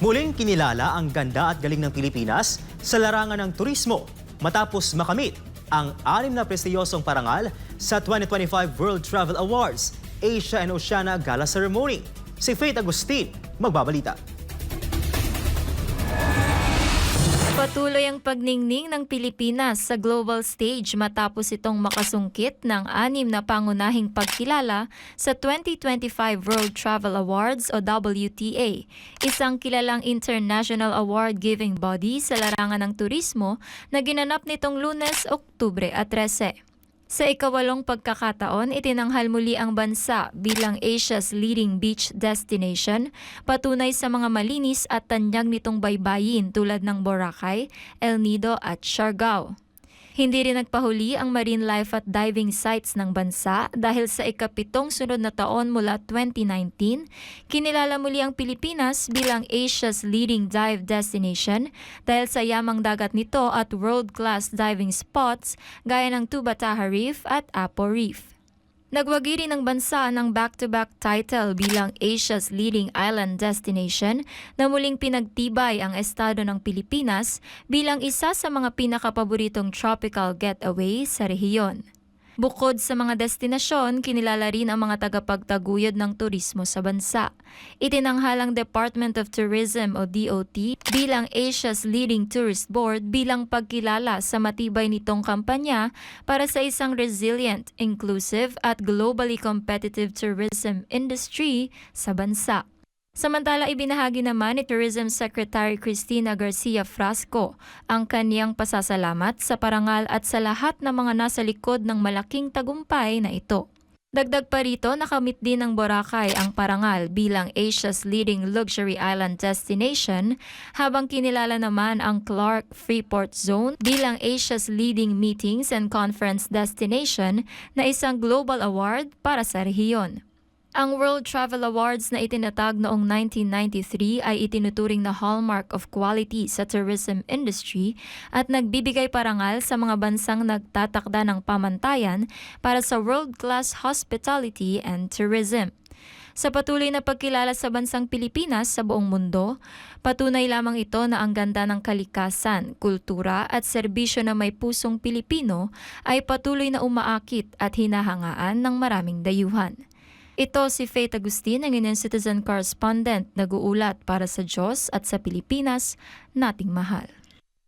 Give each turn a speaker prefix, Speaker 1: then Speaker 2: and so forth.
Speaker 1: Muling kinilala ang ganda at galing ng Pilipinas sa larangan ng turismo matapos makamit ang anim na prestiyosong parangal sa 2025 World Travel Awards Asia and Oceania Gala Ceremony. Si Faith Agustin, magbabalita.
Speaker 2: Patuloy ang pagningning ng Pilipinas sa global stage matapos itong makasungkit ng anim na pangunahing pagkilala sa 2025 World Travel Awards o WTA, isang kilalang international award-giving body sa larangan ng turismo na ginanap nitong lunes, Oktubre at 13. Sa ikawalong pagkakataon, itinanghal muli ang bansa bilang Asia's leading beach destination, patunay sa mga malinis at tanyag nitong baybayin tulad ng Boracay, El Nido at Siargao. Hindi rin nagpahuli ang marine life at diving sites ng bansa dahil sa ikapitong sunod na taon mula 2019, kinilala muli ang Pilipinas bilang Asia's leading dive destination dahil sa yamang dagat nito at world-class diving spots gaya ng Tubataha Reef at Apo Reef. Nagwagi rin ang bansa ng back-to-back title bilang Asia's leading island destination na muling pinagtibay ang estado ng Pilipinas bilang isa sa mga pinakapaboritong tropical getaway sa rehiyon. Bukod sa mga destinasyon, kinilala rin ang mga tagapagtaguyod ng turismo sa bansa. Itinanghal ang Department of Tourism o DOT bilang Asia's leading tourist board bilang pagkilala sa matibay nitong kampanya para sa isang resilient, inclusive at globally competitive tourism industry sa bansa. Samantala, ibinahagi naman ni Tourism Secretary Cristina Garcia Frasco ang kaniyang pasasalamat sa parangal at sa lahat ng mga nasa likod ng malaking tagumpay na ito. Dagdag pa rito, nakamit din ng Boracay ang parangal bilang Asia's leading luxury island destination, habang kinilala naman ang Clark Freeport Zone bilang Asia's leading meetings and conference destination na isang global award para sa rehiyon. Ang World Travel Awards na itinatag noong 1993 ay itinuturing na hallmark of quality sa tourism industry at nagbibigay parangal sa mga bansang nagtatakda ng pamantayan para sa world-class hospitality and tourism. Sa patuloy na pagkilala sa bansang Pilipinas sa buong mundo, patunay lamang ito na ang ganda ng kalikasan, kultura at serbisyo na may pusong Pilipino ay patuloy na umaakit at hinahangaan ng maraming dayuhan. Ito si Faith Agustin, ang inyong citizen correspondent, nag-uulat para sa Diyos at sa Pilipinas, nating mahal.